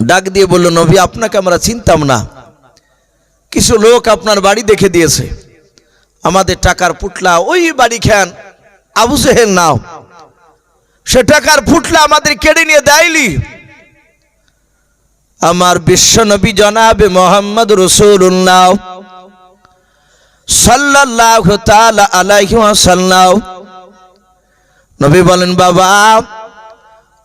ডাক দিয়ে বলল, নবী, আপনাকে আমরা চিনতাম না। কিছু লোক আপনার বাড়ি দেখে দিয়েছে। আমাদের টাকার পুটলা, ওই বাড়ি খান আবু সেহেল নাও। সে টাকার ফুটলা আমাদের কেড়ে নিয়ে দেয়লি আমার বিশ্ব নবী জনাবে মোহাম্মদ রসুল্লাহ সাল্লাহ আলাইহি ওয়াসাল্লাম। নবী বলেন, বাবা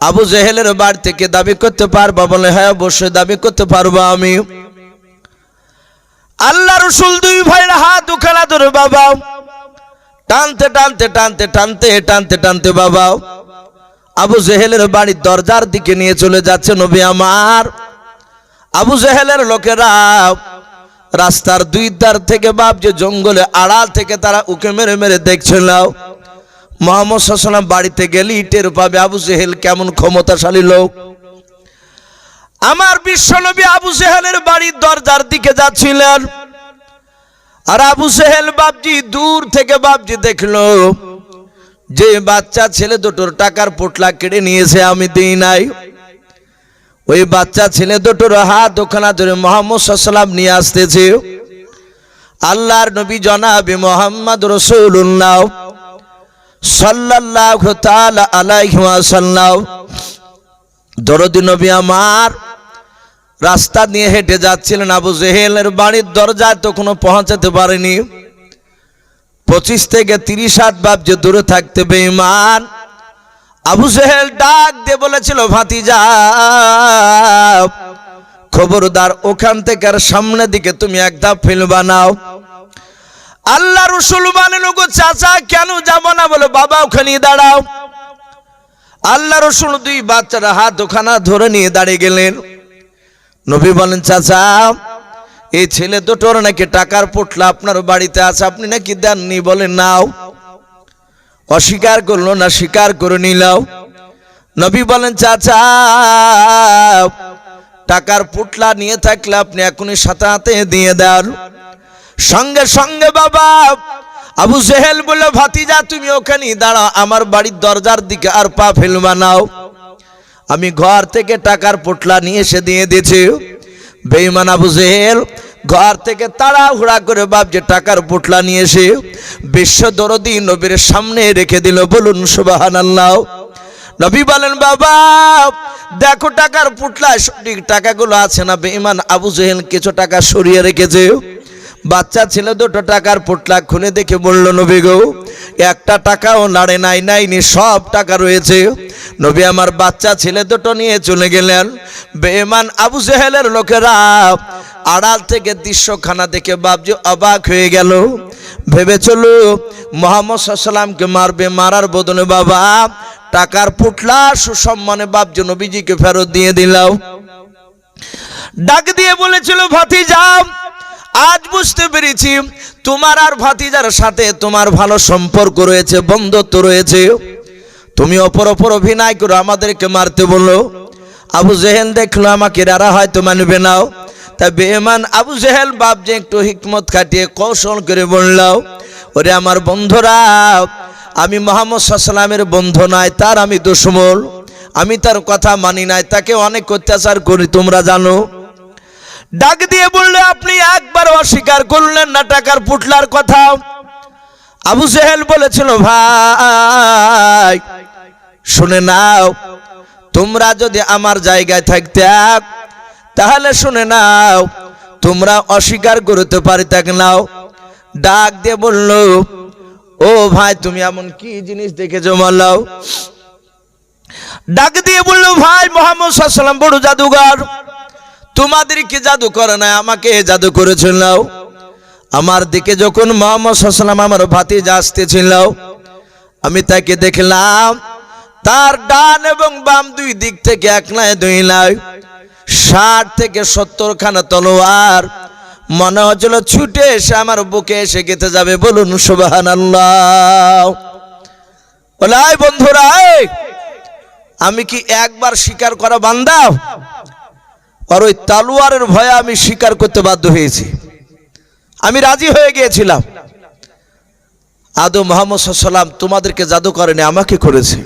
আবু জেহেলের বাড়ি থেকে দাবি করতে পারবা বলে হ্যাঁ অবশ্যই দাবি করতে পারব আমি। আল্লাহ রসুল দুই ভাইয়ের হাত দুখানা ধরে, বাবা। টানতে টানতে টানতে টানতে টানতে টানতে, বাবা। আবু জেহেলের বাড়ির দরজার দিকে নিয়ে চলে যাচ্ছে নবী আমার। আবু জেহেলের লোকেরা রাস্তার দুই ধার থেকে বাপ যে জঙ্গলে আড়াল থেকে তারা উকে মেরে মেরে দেখছিল মোহাম্মদ সাল্লাম বাড়িতে গেলে ইটের পাবে আবু জেহেল কেমন ক্ষমতাশালী লোক। আমার বিশ্বনবী আবু জেহেলের বাড়ির দরজার দিকে যাচ্ছিলেন। আর আবু সেহেল বাপজি দূর থেকে বাপজি দেখল যে বাচ্চা ছেলে দুটোর টাকার পোটলা কেড়ে নিয়েছে, আমি দিই নাই। ওই বাচ্চা ছেলে দুটোর হাত ওখানা ধরে মোহাম্মদ সাল্লাম নিয়ে আসতেছে। আল্লাহর নবী জনাবি মোহাম্মদ রসুল্লাহ সাল্লাহ আলাইসাল্লাম দরদি নবী আমার, রাস্তা নিয়ে হেঁটে যাচ্ছিলেন আবু জেহেলের বাড়ির দরজায় তো কোনো পৌঁছাতে পারেনি। পঁচিশ থেকে তিরিশ হাত বাপ যে দূরে থাকতে বেঈমান, আবু জেহেল ডাক দিয়ে বলেছিল, ভাতিজা, খবরদার, ওখান থেকে আর সামনের দিকে তুমি এক ধাপ ফিল বানাও। আল্লাহ রসুল বলেন গো চাচা, কেন যাব না? বলে, বাবা, ওখানে দাঁড়াও। আল্লাহ রসুল দুই বাচ্চারা হাত ওখানা ধরে নিয়ে দাঁড়িয়ে গেলেন। নবী বলেন, চাচা, এই ছেলে দুটোর নাকি টাকার পোটলা আপনার বাড়িতে আছে, আপনি নাকি দেননি? বলেন নাও। অস্বীকার করল না, স্বীকার করে নিলাও নবী বলেন, চাচা, টাকার পুটলা নিয়ে থাকলে আপনি এখনই সাথে হাতে দিয়ে দেন। সঙ্গে সঙ্গে বাবা, আবু জেহেল বলে, ভাতিজা, তুমি ওখানে দাঁড়াও, আমার বাড়ির দরজার দিকে আর পা ফেলবা নাও আমি ঘর থেকে টাকার পোটলা নিয়ে এসে দিয়ে দিয়েছি। বেইমান আবু জেহেল, ঘর থেকে তাড়াহুড়া করে বাপ যে টাকার পোটলা নিয়ে এসে বিশ্ব দরদি নবীর সামনে রেখে দিল। বলুন সুবাহান আল্লাহ নবী বলেন, বাবা, দেখো টাকার পুটলায় সঠিক টাকাগুলো আছে না। বেইমান আবু জেহেল কিছু টাকা সরিয়ে রেখেছে। বাচ্চা ছেলে দুটো টাকার পোটলা খুলে দেখে বলল, নবী গো, একটা টাকাও নাড়ে নাই, নাইনি, সব টাকা রয়েছে। নবী আমার বাচ্চা ছেলে দুটো নিয়ে চলে গেলেন। বেমান আবু জেহেলের লোকেরা আড়াল থেকে দৃশ্যখানা দেখে বাবজি অবাক হয়ে গেল। ভেবে চলো মোহাম্মদ সাল্লামকে মারবে, মারার বদলে বাবা, টাকার পুটলা সুসম্মানে বাবজি নবীজিকে ফেরত দিয়ে দিলাম ডাক দিয়ে বলেছিল, ভাতিজা আজ বুঝতে পেরেছি তোমার আর ভাতিজার সাথে তোমার ভালো সম্পর্ক রয়েছে, বন্ধুত্ব রয়েছে। তুমি অপর অপর অভিনয় করো, আমাদেরকে মারতে বলো। আবু জেহেল দেখল আমাকে, রারা হয়তো মানবে নাও তা বেমান আবু জেহেল বাপ যে একটু হিকমত খাটিয়ে কৌশল করে বললাও ওরে আমার বন্ধুরা, আমি মোহাম্মদ সাল্লামের বন্ধু নয়, তার আমি দুশ্মল আমি তার কথা মানি নাই, তাকে অনেক অত্যাচার করি, তোমরা জানো। ডাক দিয়ে বললে, আপনি একবার অস্বীকার করলেন না টাকার পুটলার কথা। আবু জেহেল বলেছিল, ভাই, শুনে নাও, তোমরা যদি আমার জায়গায় থাকতে, তাহলে শুনে নাও, তোমরা অস্বীকার করতে পারিতে নাও। ডাক দিয়ে বলল, ও ভাই, তুমি এমন কি জিনিস দেখেছ মাল্লাও ডাক দিয়ে বলল, ভাই, মোহাম্মদ সাল্লাম বড় জাদুঘর। তোমাদের কি জাদু করে না আমাকে জাদু করেছিল আমার দিকে যখন মোহাম্মদ সাল্লাম আমার ভাতি আসতেছিল, আমি তাকে দেখলাম, তার ডান এবং বাম দুই দিক থেকে এক নয় দুই নয় ষাট থেকে সত্তর খানা তলোয়ার। মনে হচ্ছিল ছুটে এসে আমার বুকে এসে গেতে যাবে। বলুন সুবাহান বন্ধুরা আমি কি একবার স্বীকার করা বান্দা? আর ওই তালুয়ারের ভয়ে আমি স্বীকার করতে বাধ্য হয়েছি। আমি রাজি হয়ে গিয়েছিলাম। আদৌ মোহাম্মদ সাল্লাম তোমাদেরকে জাদু করেনি আমাকে করেছে।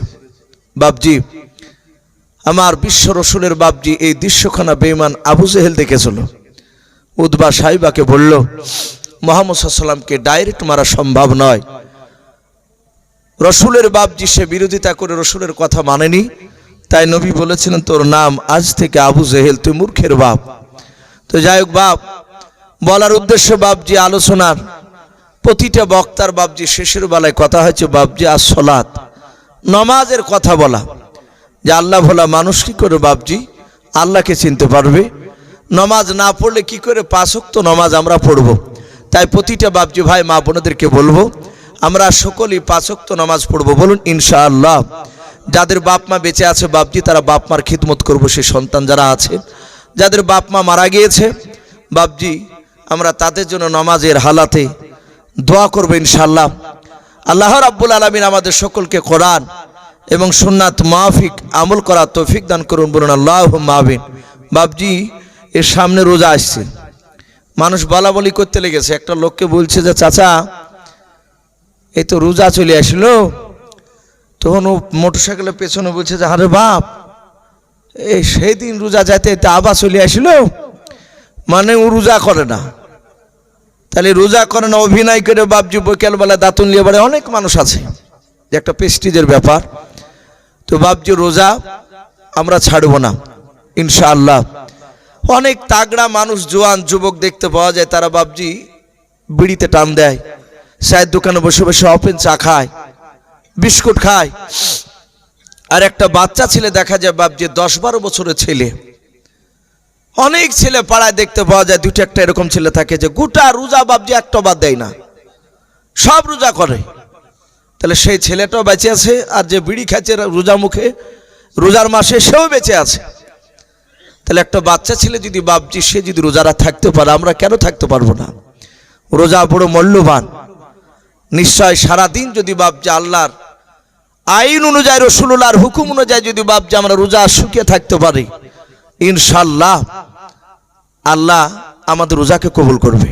বাবজি আমার বিশ্ব রসুলের বাপজি এই দৃশ্যখানা বেইমান আবু জেহেল দেখেছিল। উদ্বা সাহিবাকে বলল, মোহাম্মদ সাল্লামকে ডাইরেক্ট মারা সম্ভব নয়। রসুলের বাপজি সে বিরোধিতা করে রসুলের কথা মানেনি। তাই নবী বলেছিলেন, তোর নাম আজ থেকে আবু জেহেল, তুই মূর্খের বাপ। তো যাই হোক, বাপ, বলার উদ্দেশ্য বাপজি আলোচনার। প্রতিটা বক্তার বাপজি শেষের বেলায় কথা হয়েছে, বাপজি আর সলাৎ। নমাজের কথা বলা। যে আল্লাহ ভোলা মানুষ কি করে বাপজি? আল্লাহকে চিনতে পারবে। নমাজ না পড়লে কি করে পাঁচক্ত নমাজ আমরা পড়ব? তাই প্রতিটা বাপজি ভাই, মা বোনদেরকে বলব, আমরা সকলেই পাঁচক্ত নামাজ পড়ব। বলুন, ইনশাআল্লাহ। যাদের বাপ মা বেঁচে আছে বাপজি, তারা বাপ মার খিদমত করব সেই সন্তান যারা আছে। যাদের বাপ মা মারা গিয়েছে, বাপজি, আমরা তাদের জন্য নামাজের হালাতে দোয়া করব ইনশাআল্লাহ। আল্লাহ রাব্বুল আলমিন আমাদের সকলকে কোরআন এবং সুন্নাত মাফিক আমল করা তৌফিক দান করুন, বলুন আল্লাহ মাহবিন বাপজি, এর সামনে রোজা আসছে। মানুষ বলা বলি করতে লেগেছে। একটা লোককে বলছে যে, চাচা, এই তো রোজা চলে আসলো। তখন ও মোটর সাইকেলের পেছনে বলছে যে, আরে বাপ, এই সেই দিন রোজা যাইতে যাইতে আবার চলে আসলো। মানে ও রোজা করে না। তাহলে রোজা করে না, অভিনয় করে বাপজি বিকেলবেলা দাঁতুন নিয়ে বাড়ে অনেক মানুষ আছে। যে একটা পেস্টিজের ব্যাপার। তো বাপজি রোজা আমরা ছাড়বো না, ইনশাআল্লাহ। অনেক তাগড়া মানুষ, জোয়ান যুবক দেখতে পাওয়া যায়, তারা বাপজি বিড়িতে টান দেয়। চায়ের দোকানে বসে বসে অপেন চা খায়। বিস্কুট খায়। আর একটা বাচ্চা ছেলে দেখা যায় বাপজি দশ বারো বছরের ছেলে। অনেক ছেলে পাড়ায় দেখতে পাওয়া যায় দুটো একটা এরকম ছেলে থাকে যে গোটা রোজা বাপজি একটা বাদ দেয় না। সব রোজা করে। তাহলে সেই ছেলেটাও বেঁচে আছে, আর যে বিড়ি খাচ্ছে রোজা মুখে, রোজার মাসে সেও বেঁচে আছে। তাহলে একটা বাচ্চা ছেলে যদি বাপজি সে যদি রোজারা থাকতে পারে, আমরা কেন থাকতে পারব না? রোজা বড় মূল্যবান। নিশ্চয় সারাদিন যদি বাপজি আল্লাহর আইন অনুযায়ী রসুল্লাহর হুকুম অনুযায়ী যদি বাপজি আমরা রোজা শুকিয়ে থাকতে পারি ইনশাল্লাহ আল্লাহ আমাদের রোজাকে কবুল করবে।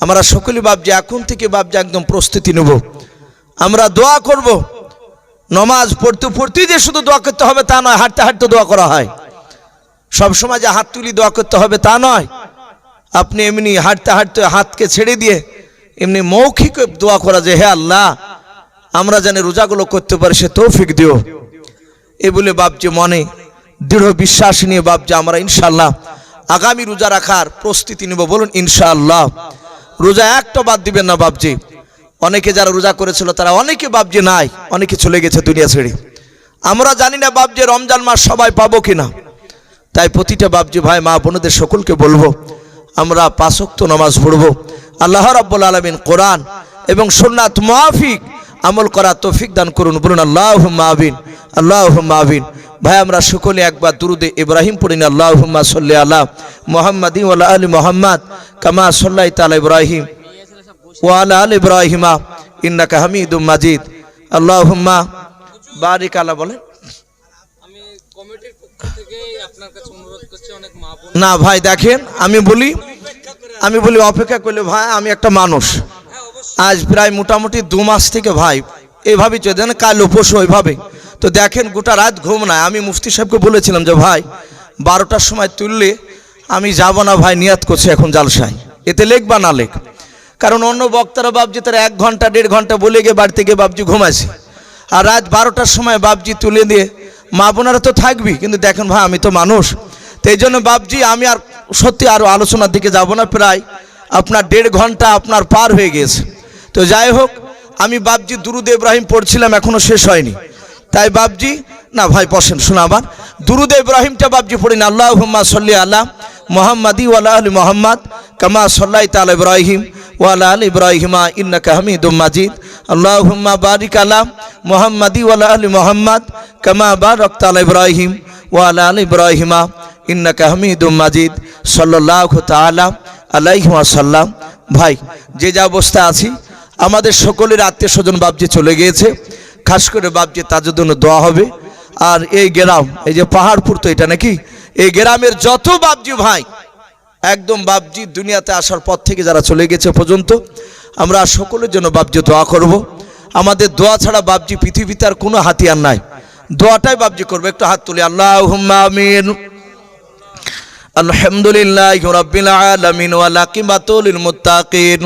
আমরা সকলে বাপজি, এখন থেকে বাপজি একদম প্রস্তুতি নেব। আমরা দোয়া করব, নমাজ পড়তে পড়তেই যে শুধু দোয়া করতে হবে তা নয়, হাঁটতে হাঁটতে দোয়া করা হয়। সব সময় যে হাত তুলি দোয়া করতে হবে তা নয়। আপনি এমনি হাঁটতে হাঁটতে হাতকে ছেড়ে দিয়ে এমনি মৌখিক দোয়া করা যে, হে আল্লাহ আমরা জানি রোজাগুলো করতে পারি, সে তৌফিক দিও। এ বলে বাপজি মনে দৃঢ় বিশ্বাস নিয়ে বাপজি, আমরা ইনশাল্লাহ আগামী রোজা রাখার প্রস্তুতি নেব, বলুন ইনশাআল্লাহ। রোজা একটা বাদ দিবেন না বাপজি। অনেকে যারা রোজা করেছিল, তারা অনেকে বাপজি নাই, অনেকে চলে গেছে দুনিয়া ছেড়ে। আমরা জানি না বাপজি রমজান মাস সবাই পাবো কিনা। তাই প্রতিটা বাপজি ভাই, মা, বোনদের সকলকে বলব, আমরা পাঁচক্ত নামাজ পড়ব। আল্লাহ রাব্বুল আলমিন কোরআন এবং সুন্নাত মাফিক আমল করা তৌফিক দান করুন বলুন আল্লাহ মাহবিন আল্লাহ মাহবিন ভাই আমরা সকলে একবার দুরুদে ইব্রাহিম পড়িন আল্লাহ সাল্লি আল্লাহ মোহাম্মদ ওয়ালা আলী মোহাম্মদ কামা সাল্লাহ তালা ইব্রাহিম ওয়ালা আল ইব্রাহিমা ইন্নাকা হামিদুম মাজিদ। আল্লাহুম্মা বারিক আলা বলেন। না ভাই দেখেন আমি বলি আমি বলি অপেক্ষা করলে ভাই আমি একটা মানুষ। আজ প্রায় মোটামুটি দু মাস থেকে ভাই এইভাবেই চলে দেন কাল উপোস ওইভাবে তো দেখেন গোটা রাত ঘুম নাই। আমি মুফতি সাহেবকে বলেছিলাম যে, ভাই, বারোটার সময় তুললে আমি যাব না ভাই, নিয়াত করছি এখন জালসায়। এতে লেখ বা না লেখ? কারণ অন্য বক্তারা বাবজি তারা এক ঘণ্টা, দেড় ঘণ্টা বলে গিয়ে বাড়ি থেকে বাবজি ঘুমাইছে। আর রাত বারোটার সময় বাবজি তুলে দিয়ে, মা বোনেরা তো থাকবি কিন্তু দেখেন ভাই, আমি তো মানুষ। তো এই জন্য বাবজি আমি আর সত্যি আরও আলোচনার দিকে যাব না। প্রায় আপনার দেড় ঘণ্টা আপনার পার হয়ে গিয়েছে। তো যাই হোক, আমি বাবজি দুরুদ ইব্রাহিম পড়ছিলাম, এখনও শেষ হয়নি। তাই বাবজি না ভাই বসেন, শোনা আবার। দুরুদ ইব্রাহিমটা বাবজি পড়িন আল্লাহ সল্লি আল্লাহ মোহাম্মদি ওয়ালা আলী মোহাম্মদ, কামা সাল্লাই তাল ইব্রাহিম ওয়ালা আল ইব্রাহিমা ইন্নাকা হামিদুম মাজিদ। আল্লাহ হুম্মা বারিক আলা মোহাম্মদি ওয়ালা আলী মোহাম্মদ, কামা বারক তাল ইব্রাহিম ওয়ালা আল ইব্রাহিমা ইন্নাকা হামিদুম মাজিদ। সাল্লাল্লাহু তাআলা আলাইহি ওয়াসাল্লাম ভাই, যে যা অবস্থা আছি আমাদের সকলের আত্মীয় স্বজন বাবজি চলে গিয়েছে। খাস করে বাবজি তার জন্য দোয়া হবে। আর এই গ্রাম, এই যে পাহাড়পুর তো এটা নাকি? এই গ্রামের যত বাবজি ভাই, একদম বাবজি দুনিয়াতে আসার পর থেকে যারা চলে গেছে পর্যন্ত, আমরা সকলের জন্য বাবজি দোয়া করব। আমাদের দোয়া ছাড়া বাবজি পৃথিবীতে আর কোনো হাতিয়ার নাই। দোয়াটাই বাবজি করবে। একটু হাত তুলি আল্লাহ আমিন। আলহামদুলিল্লাহ মুত্তাকিন।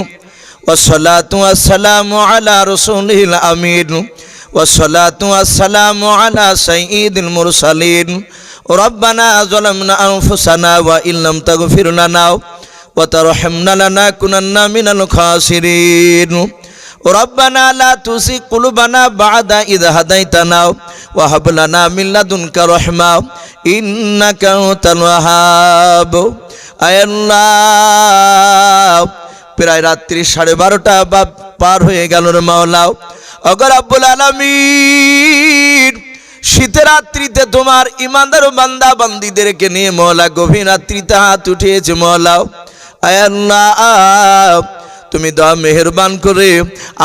والصلاة والسلام على رسوله الأمين والصلاة والسلام على سيد المرسلين ربنا ظلمنا أنفسنا وإن لم تغفر لنا وترحمنا لنكونن من الخاسرين ربنا لا تزغ قلوبنا بعد إذ هديتنا وهب لنا من لدنك رحمة إنك أنت الوهاب أي الله প্রায় রাত্রি সাড়ে বারোটা বা পার হয়ে গেল রে মাওলাও। অগর আব্বুল আলমিন শীতের রাত্রিতে তোমার ইমানদার বান্দা বান্দিদেরকে নিয়ে মহলা গভীর রাত্রিতে হাত উঠিয়েছে মহলাও তুমি দা মেহেরবান করে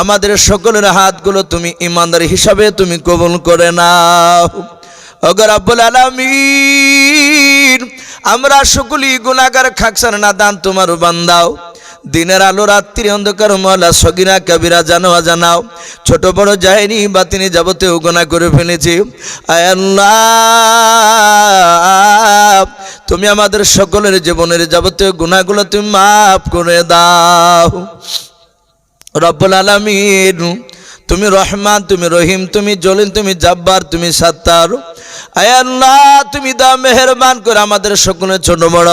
আমাদের সকলের হাতগুলো তুমি ইমানদার হিসাবে তুমি কবুল করে নাও। অগর আব্বুল আলামিন, আমরা সকলেই গুনাহগার খাকসার না দান তোমার বান্দাও। দিনের আলো রাত্রি অন্ধকার মহলা, সগিরা, কবিরা জানো জানাও। ছোট বড় যায়নি বা তিনি যাবতীয় গুণা করে ফেলেছি। তুমি আমাদের সকলের জীবনের যাবতীয় গুণাগুলো তুমি মাফ করে দাও। রব্বুল আলামিন, তুমি রহমান, তুমি রহিম, তুমি জলিন তুমি জাব্বার, তুমি সাত্তার। আয় আল্লাহ, তুমি দা মেহেরবান করে আমাদের সকলে ছোট বড়।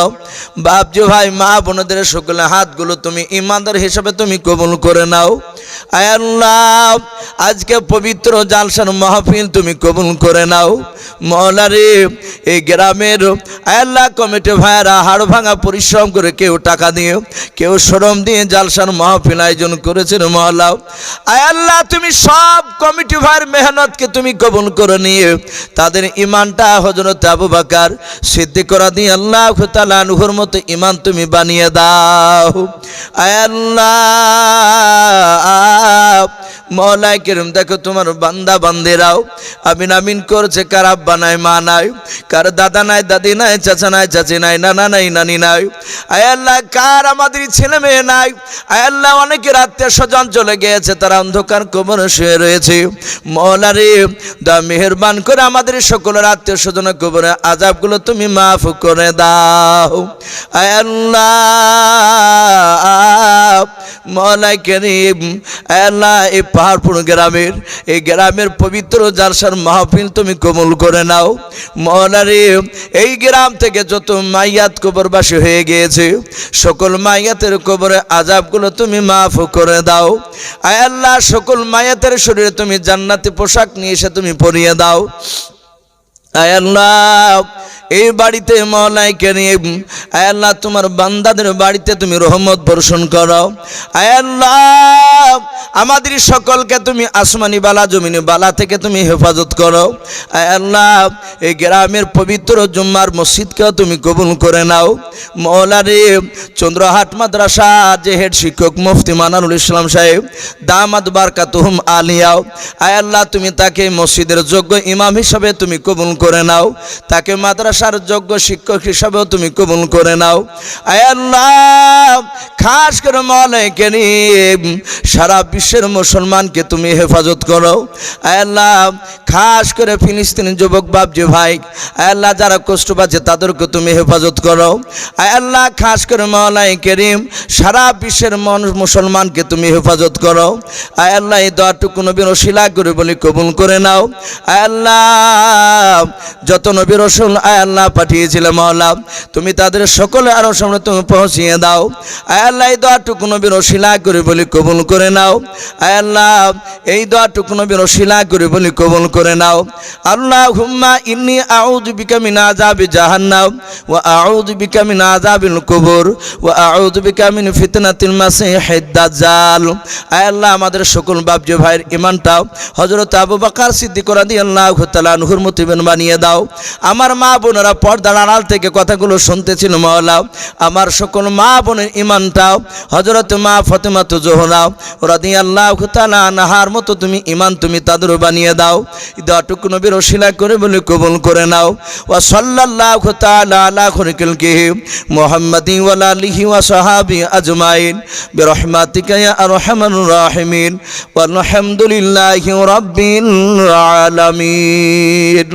বাপজি ভাই, মা বোনদের সকলে হাতগুলো তুমি ইমানদার হিসাবে তুমি কবুল করে নাও। আয় আল্লাহ, আজকে পবিত্র জালসার মাহফিল তুমি কবুল করে নাও। মহলারে এই গ্রামের আয় আল্লাহ, কমিটি ভাইয়েরা হাড় ভাঙা পরিশ্রম করে কেউ টাকা দিয়ে, কেউ শ্রম দিয়ে জালসার মাহফিল আয়োজন করেছেন মহলাও আয় আল্লাহ, তুমি সব কমিটি ভাইয়ের মেহনতকে তুমি কবুল করে নিয়ে তাদের ইমানটা হজরত আবু বাকার সিদ্ধি করা দিয়ে আল্লাহ তালুহর মতো ইমান তুমি বানিয়ে দাও। আল্লাহ মৌলাই কিরম, দেখো তোমার বান্দা বান্দিরাও। আমিন আমিন করছে, কার আব্বা নাই, মা নাই, কার দাদা নাই, দাদি নাই, চাচা নাই, চাচি নাই, নানা নাই, নানি নাই। আয় আল্লাহ, কার আমাদের ছেলে মেয়ে নাই? আয় আল্লাহ, অনেকের আত্মীয় স্বজন চলে গিয়েছে, তারা অন্ধকার কোমর শুয়ে রয়েছে। মৌলারে দা মেহেরবান করে আমাদের সকলের আত্মীয় স্বজন কোমরে আজাবগুলো তুমি মাফ করে দাও। আয় আল্লাহ মৌলাই করিম, আয় আল্লাহ, এই পাহাড়পুর গ্রামের, এই গ্রামের পবিত্র জালসার মাহফিল তুমি কবুল করে নাও। মৌলারে এই গ্রাম থেকে যত মাইয়াত কবরবাসী হয়ে গিয়েছে, সকল মাইয়াতের কবরে আজাবগুলো তুমি মাফ করে দাও। আয় আল্লাহ, সকল মায়াতের শরীরে তুমি জান্নাতি পোশাক নিয়ে এসে তুমি পরিয়ে দাও। আয় আল্লাহ এই বাড়িতে মলাইকে নিয়ে আল্লাহ, তোমার বান্দাদের বাড়িতে তুমি রহমত বর্ষণ করো আয় আল্লাহ, আমাদের সকলকে তুমি আসমানি বালা, জমিনি বালা থেকে তুমি হেফাজত করো। আল্লাহ, এই গ্রামের পবিত্র জুম্মার মসজিদকেও তুমি কবুল করে নাও। মৌলারে চন্দ্রহাট মাদ্রাসা যে হেড শিক্ষক মুফতি মানারুল ইসলাম সাহেব দামাদ বারকাতুহুম আলিয়াও। আয় আল্লাহ, তুমি তাকে মসজিদের যোগ্য ইমাম হিসাবে তুমি কবুল করে নাও। তাকে মাদ্রাসার যোগ্য শিক্ষক হিসাবেও তুমি কবুল করে নাও। আল্লাহ, খাস করে মলাইকে সারা বিশ্বের মুসলমানকে তুমি হেফাজত করো। আল্লাহ, খাস করে ফিলিস্তিনি যুবক বাবজি ভাই আল্লাহ, যারা কষ্ট পাচ্ছে তাদেরকে তুমি হেফাজত করো। আয় আল্লাহ, খাস করে মলাই করিম সারা বিশ্বের মানুষ মুসলমানকে তুমি হেফাজত করো। আল্লাহ, এই দোয়াটুকু নবীর শিলা করে বলি কবুল করে নাও। আল্লাহ, যত নবীর রসুল, আয় আল্লাহ পাঠিয়েছিলে মহলা তুমি তাদের সকলে আরও সামনে তুমি পৌঁছিয়ে দাও। আয় আল্লাহ, এই দোয়াটুকু নবীর শিলা করে বলি কবুল করে নাও। আয় আল্লাহ, এই দোয়াটুকু নবীর শিলা করে বলি কবুল করে নাও। আল্লাহ হুম্মা ইন্নি আউযু বিকা মিন আযাবি জাহান্নাম ওয়া আউযু বিকা মিন আযাবিল কুবুর ওয়া আউযু বিকা মিন ফিতনাতিল দাজ্জাল। আয় আল্লাহ, আমাদের সকল বাপজি ভাইয়ের ইমানটাও হযরত আবু বকর সিদ্দিক রাদিয়াল্লাহু তাআলা আনহুর মতো বানিয়ে দাও। আমার মা বোন বোনেরা পর্দার আড়াল থেকে কথাগুলো শুনতেছিল, মাওলা, আমার সকল মা বোনের ইমানটাও হজরত মা ফতেমা তো জোহরাও রাদি আল্লাহ তালা নাহার মতো তুমি ইমান তুমি তাদের বানিয়ে দাও দটুকু নবীর ওসিলা করে বলে কবুল করে নাও। ওয়া সাল্লাল্লাহু তাআলা আলা খরিকিলকি মুহাম্মাদি ওয়া সাহাবি আজমাইন, বিরহমাতিকা ইয়া আরহামার রাহিমিন ওয়া আলহামদুলিল্লাহি রাব্বিল আলামিন।